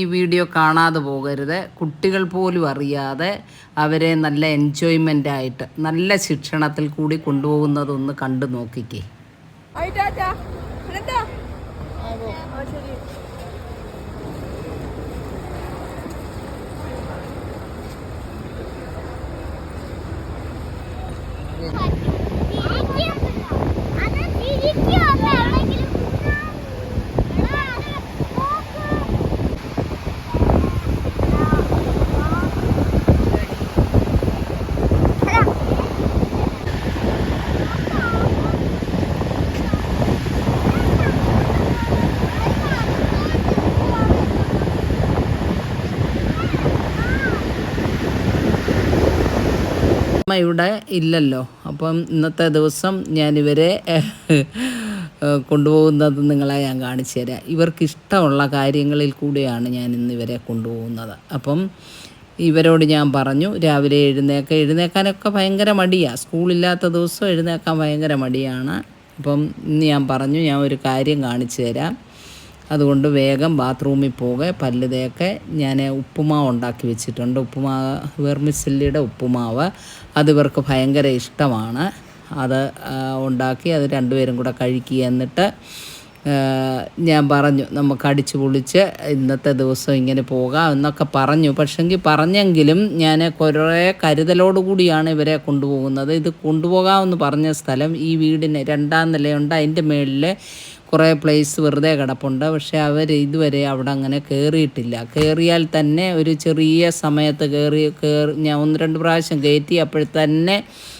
ഈ വീഡിയോ കാണാതെ പോകരുത്. കുട്ടികൾ പോലും അറിയാതെ അവരെ നല്ല എൻജോയ്മെന്റ് ആയിട്ട് നല്ല ശിക്ഷണത്തിൽ കൂടി കൊണ്ടുപോകുന്നതൊന്ന് കണ്ടു നോക്കിക്കേ. ഇവിടെ ഇല്ലല്ലോ. അപ്പം ഇന്നത്തെ ദിവസം ഞാനിവരെ കൊണ്ടുപോകുന്നത് നിങ്ങളെ ഞാൻ കാണിച്ചു തരാം. ഇവർക്ക് ഇഷ്ടമുള്ള കാര്യങ്ങളിൽ കൂടിയാണ് ഞാൻ ഇന്ന് ഇവരെ കൊണ്ടുപോകുന്നത്. അപ്പം ഇവരോട് ഞാൻ പറഞ്ഞു രാവിലെ എഴുന്നേക്ക എഴുന്നേക്കാനൊക്കെ ഭയങ്കര മടിയാണ് സ്കൂളില്ലാത്ത ദിവസം എഴുന്നേക്കാൻ ഭയങ്കര മടിയാണ്. അപ്പം ഇന്ന് ഞാൻ പറഞ്ഞു ഞാൻ ഒരു കാര്യം കാണിച്ചു തരാം. അതുകൊണ്ട് വേഗം ബാത്റൂമിൽ പോകെ പല്ല് തേക്കെ ഞാൻ ഉപ്പുമാവ് ഉണ്ടാക്കി വെച്ചിട്ടുണ്ട്. ഉപ്പുമാവ് വെർമിസില്ലിയുടെ ഉപ്പുമാവ്. അത് ഇവർക്ക് ഭയങ്കര ഇഷ്ടമാണ്. അത് ഉണ്ടാക്കി അത് രണ്ടുപേരും കൂടെ കഴിക്കുക എന്നിട്ട് ഞാൻ പറഞ്ഞു നമുക്ക് അടിച്ചു പൊളിച്ച് ഇന്നത്തെ ദിവസം ഇങ്ങനെ പോകാം എന്നൊക്കെ പറഞ്ഞു. പക്ഷെങ്കിൽ പറഞ്ഞെങ്കിലും ഞാൻ കുറേ കരുതലോടുകൂടിയാണ് ഇവരെ കൊണ്ടുപോകുന്നത്. ഇത് കൊണ്ടുപോകാമെന്ന് പറഞ്ഞ സ്ഥലം ഈ വീടിന് രണ്ടാം നിലയുണ്ട്. അതിന്റെ മേളിൽ കുറേ പ്ലേസ് വെറുതെ കിടപ്പുണ്ട്. പക്ഷെ അവർ ഇതുവരെ അവിടെ അങ്ങനെ കയറിയിട്ടില്ല കയറിയാൽ തന്നെ ഒരു ചെറിയ സമയത്ത് കയറി കയറി ഞാൻ ഒന്ന് രണ്ട് പ്രാവശ്യം കയറ്റി അപ്പോൾ തന്നെ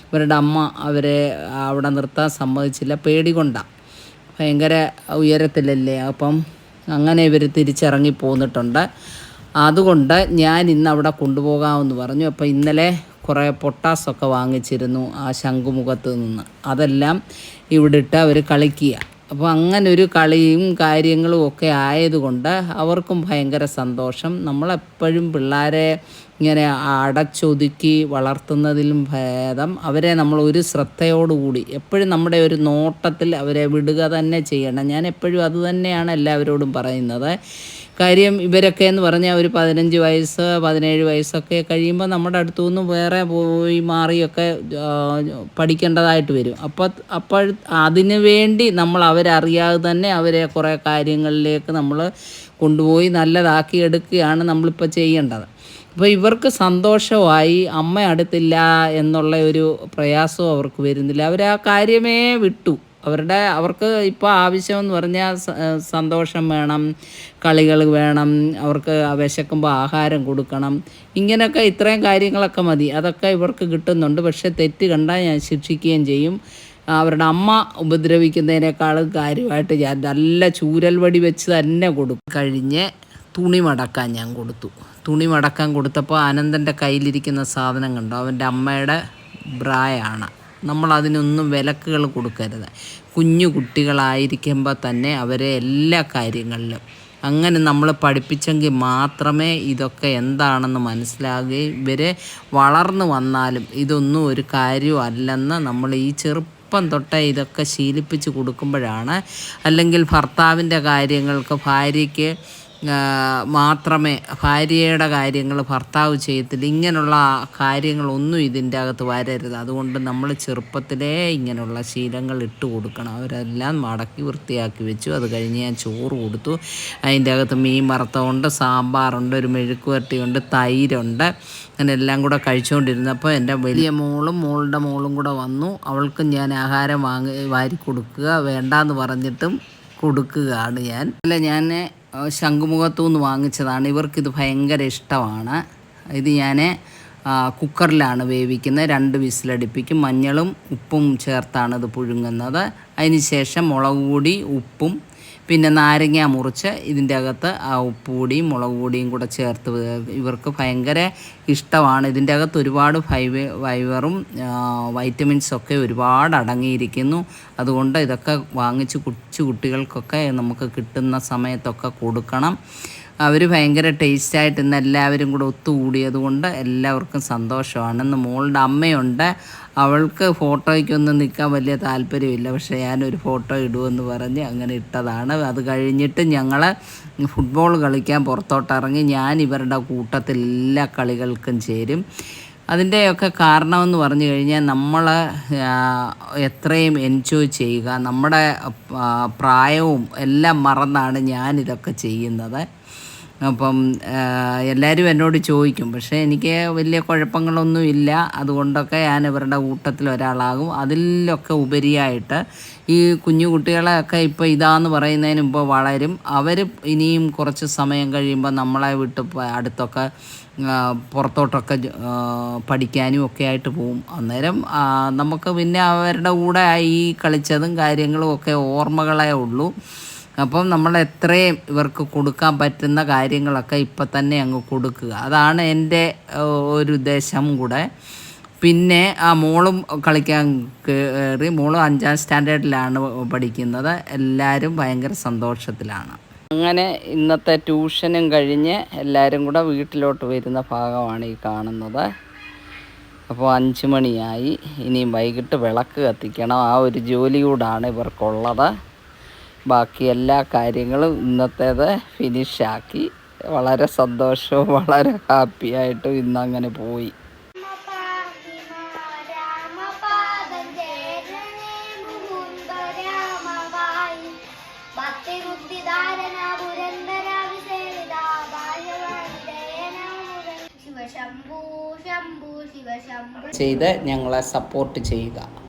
ഇവരുടെ അമ്മ അവരെ അവിടെ നിർത്താൻ സമ്മതിച്ചില്ല. പേടി കൊണ്ടാണ് ഭയങ്കര ഉയരത്തിലല്ലേ? അപ്പം അങ്ങനെ ഇവർ തിരിച്ചിറങ്ങി പോന്നിട്ടുണ്ട്. അതുകൊണ്ട് ഞാൻ ഇന്ന് അവിടെ കൊണ്ടുപോകാമെന്ന് പറഞ്ഞു. അപ്പോൾ ഇന്നലെ കുറേ പൊട്ടാസൊക്കെ വാങ്ങിച്ചിരുന്നു ആ ശംഖുമുഖത്ത് നിന്ന്. അതെല്ലാം ഇവിടെ ഇട്ട് അവർ കളിക്കുക. അപ്പോൾ അങ്ങനെ ഒരു കളിയും കാര്യങ്ങളും ഒക്കെ ആയതുകൊണ്ട് അവർക്കും ഭയങ്കര സന്തോഷം. നമ്മളെപ്പോഴും പിള്ളേരെ ഇങ്ങനെ അടച്ചൊതുക്കി വളർത്തുന്നതിലും ഭേദം അവരെ നമ്മൾ ഒരു ശ്രദ്ധയോടുകൂടി എപ്പോഴും നമ്മുടെ ഒരു നോട്ടത്തിൽ അവരെ വിടുക തന്നെ ചെയ്യണം. ഞാൻ എപ്പോഴും അതുതന്നെയാണ് എല്ലാവരോടും പറയുന്നത്. കാര്യം ഇവരൊക്കെ എന്ന് പറഞ്ഞാൽ ഒരു പതിനഞ്ച് വയസ്സ് പതിനേഴ് വയസ്സൊക്കെ കഴിയുമ്പോൾ നമ്മുടെ അടുത്തു നിന്ന് വേറെ പോയി മാറിയൊക്കെ പഠിക്കേണ്ടതായിട്ട് വരും. അപ്പോൾ അപ്പോൾ അതിനു വേണ്ടി നമ്മൾ അവരറിയാതെ തന്നെ അവരെ കുറേ കാര്യങ്ങളിലേക്ക് നമ്മൾ കൊണ്ടുപോയി നല്ലതാക്കി എടുക്കുകയാണ് നമ്മളിപ്പോൾ ചെയ്യേണ്ടത്. അപ്പോൾ ഇവർക്ക് സന്തോഷമായി അമ്മ അടുത്തില്ല എന്നുള്ള ഒരു പ്രയാസവും അവർക്ക് വരുന്നില്ല. അവർ ആ കാര്യമേ വിട്ടു. അവരുടെ അവർക്ക് ഇപ്പോൾ ആവശ്യമെന്ന് പറഞ്ഞാൽ സന്തോഷം വേണം കളികൾ വേണം അവർക്ക് വിശക്കുമ്പോൾ ആഹാരം കൊടുക്കണം. ഇങ്ങനെയൊക്കെ ഇത്രയും കാര്യങ്ങളൊക്കെ മതി. അതൊക്കെ ഇവർക്ക് കിട്ടുന്നുണ്ട്. പക്ഷേ തെറ്റ് കണ്ടാൽ ഞാൻ ശിക്ഷിക്കുകയും ചെയ്യും. അവരുടെ അമ്മ ഉപദ്രവിക്കുന്നതിനേക്കാളും കാര്യമായിട്ട് ഞാൻ നല്ല ചൂരൽ വടി വെച്ച് തന്നെ കൊടുക്കും കഴിഞ്ഞ് തുണി മടക്കാൻ ഞാൻ കൊടുത്തു. തുണി മടക്കാൻ കൊടുത്തപ്പോൾ അനന്തന്റെ കയ്യിലിരിക്കുന്ന സാധനം കണ്ടു അവന്റെ അമ്മയുടെ ബ്രായാണ്. നമ്മൾ അതിനൊന്നും വിലക്കുകൾ കൊടുക്കരുത്. കുഞ്ഞു കുട്ടികളായിരിക്കുമ്പോൾ തന്നെ അവരെ എല്ലാ കാര്യങ്ങളിലും. അങ്ങനെ നമ്മൾ പഠിപ്പിച്ചെങ്കിൽ മാത്രമേ ഇതൊക്കെ എന്താണെന്ന് മനസ്സിലാകുകയും ഇവരെ വളർന്നു വന്നാലും ഇതൊന്നും ഒരു കാര്യമല്ലെന്ന് നമ്മൾ ഈ ചെറുപ്പം തൊട്ടേ ഇതൊക്കെ ശീലിപ്പിച്ച് കൊടുക്കുമ്പോഴാണ്. അല്ലെങ്കിൽ ഭർത്താവിന്റെ കാര്യങ്ങൾക്ക് ഭാര്യയ്ക്ക് മാത്രമേ ഭാര്യയുടെ കാര്യങ്ങൾ ഭർത്താവ് ചെയ്യത്തില്ല. ഇങ്ങനെയുള്ള കാര്യങ്ങളൊന്നും ഇതിന്റെ അകത്ത് വരരുത്. അതുകൊണ്ട് നമ്മൾ ചെറുപ്പത്തിലേ ഇങ്ങനെയുള്ള ശീലങ്ങൾ ഇട്ട് കൊടുക്കണം. അവരെല്ലാം മടക്കി വൃത്തിയാക്കി വെച്ചു. അത് കഴിഞ്ഞ് ഞാൻ ചോറ് കൊടുത്തു. അതിന്റെ അകത്ത് മീൻ വറുത്തമുണ്ട് സാമ്പാറുണ്ട് ഒരു മെഴുക്ക് വരട്ടിയുണ്ട് തൈരുണ്ട്. അങ്ങനെ എല്ലാം കൂടെ കഴിച്ചുകൊണ്ടിരുന്നപ്പോൾ എന്റെ വലിയ മോളും മോളുടെ മോളും കൂടെ വന്നു. അവൾക്കും ഞാൻ ആഹാരം വാങ്ങി വാരി കൊടുക്കുക വേണ്ടാന്ന് പറഞ്ഞിട്ടും കൊടുക്കുകയാണ് ഞാൻ. അല്ല ഞാൻ ശംഖുമുഖത്തു നിന്ന് വാങ്ങിച്ചതാണ്. ഇവർക്കിത് ഭയങ്കര ഇഷ്ടമാണ്. ഇത് ഞാൻ കുക്കറിലാണ് വേവിക്കുന്നത്. രണ്ട് വിസിലടിപ്പിക്കും. മഞ്ഞളും ഉപ്പും ചേർത്താണ് ഇത് പുഴുങ്ങുന്നത്. അതിന് ശേഷം മുളക് പൊടി ഉപ്പും പിന്നെ നാരങ്ങ മുറിച്ച് ഇതിന്റെ അകത്ത് ആ ഉപ്പുപൊടിയും മുളക് പൊടിയും കൂടെ ചേർത്ത് ഇവർക്ക് ഭയങ്കര ഇഷ്ടമാണ്. ഇതിന്റെ അകത്ത് ഒരുപാട് ഫൈബ ഫൈബറും വൈറ്റമിൻസൊക്കെ ഒരുപാട് അടങ്ങിയിരിക്കുന്നു. അതുകൊണ്ട് ഇതൊക്കെ വാങ്ങിച്ച് കൊച്ചു കുട്ടികൾക്കൊക്കെ നമുക്ക് കിട്ടുന്ന സമയത്തൊക്കെ കൊടുക്കണം. അവർ ഭയങ്കര ടേസ്റ്റായിട്ട് ഇന്ന് എല്ലാവരും കൂടെ ഒത്തുകൂടിയത് കൊണ്ട് എല്ലാവർക്കും സന്തോഷമാണ്. ഇന്ന് മോളുടെ അമ്മയുണ്ട്. അവൾക്ക് ഫോട്ടോയ്ക്കൊന്നും നിൽക്കാൻ വലിയ താല്പര്യമില്ല. പക്ഷേ ഞാനൊരു ഫോട്ടോ ഇടുമെന്ന് പറഞ്ഞ് അങ്ങനെ ഇട്ടതാണ്. അത് കഴിഞ്ഞിട്ട് ഞങ്ങൾ ഫുട്ബോൾ കളിക്കാൻ പുറത്തോട്ടിറങ്ങി ഞാൻ ഇവരുടെ കൂട്ടത്തിൽ എല്ലാ കളികൾക്കും ചേരും. അതിന്റെയൊക്കെ കാരണമെന്ന് പറഞ്ഞു കഴിഞ്ഞാൽ നമ്മൾ എത്രയും എൻജോയ് ചെയ്യുക. നമ്മുടെ പ്രായവും എല്ലാം മറന്നാണ് ഞാനിതൊക്കെ ചെയ്യുന്നത്. അപ്പം എല്ലാവരും എന്നോട് ചോദിക്കും. പക്ഷേ എനിക്ക് വലിയ കുഴപ്പങ്ങളൊന്നും ഇല്ല. അതുകൊണ്ടൊക്കെ ഞാൻ ഇവരുടെ കൂട്ടത്തിൽ ഒരാളാകും. അതിലൊക്കെ ഉപരിയായിട്ട് ഈ കുഞ്ഞു കുട്ടികളെയൊക്കെ ഇപ്പോൾ ഇതാന്ന് പറയുന്നതിന് മുമ്പ് വളരും. അവർ ഇനിയും കുറച്ച് സമയം കഴിയുമ്പോൾ നമ്മളെ വിട്ട് അടുത്തൊക്കെ പുറത്തോട്ടൊക്കെ പഠിക്കാനും ഒക്കെ ആയിട്ട് പോവും. അന്നേരം നമുക്ക് പിന്നെ അവരുടെ കൂടെ ഈ കളിച്ചതും കാര്യങ്ങളും ഒക്കെ ഓർമ്മകളേ ഉള്ളൂ. അപ്പം നമ്മൾ എത്രയും ഇവർക്ക് കൊടുക്കാൻ പറ്റുന്ന കാര്യങ്ങളൊക്കെ ഇപ്പം തന്നെ അങ്ങ് കൊടുക്കുക. അതാണ് എന്റെ ഒരു ഉദ്ദേശം കൂടെ. പിന്നെ ആ മോളും കളിക്കാൻ കയറി മോളും അഞ്ചാം സ്റ്റാൻഡേർഡിലാണ് പഠിക്കുന്നത്. എല്ലാവരും ഭയങ്കര സന്തോഷത്തിലാണ്. അങ്ങനെ ഇന്നത്തെ ട്യൂഷനും കഴിഞ്ഞ് എല്ലാവരും കൂടെ വീട്ടിലോട്ട് വരുന്ന ഭാഗമാണ് ഈ കാണുന്നത്. അപ്പോൾ അഞ്ച് മണിയായി. ഇനിയും വൈകിട്ട് വിളക്ക് കത്തിക്കണം. ആ ഒരു ജോലി കൂടാണ് ഇവർക്കുള്ളത്. ബാക്കി എല്ലാ കാര്യങ്ങളും ഇന്നത്തേത് ഫിനിഷാക്കി വളരെ സന്തോഷവും വളരെ ഹാപ്പിയായിട്ടും ഇന്നങ്ങനെ പോയി. ചെയ്ത് ഞങ്ങളെ സപ്പോർട്ട് ചെയ്യുക.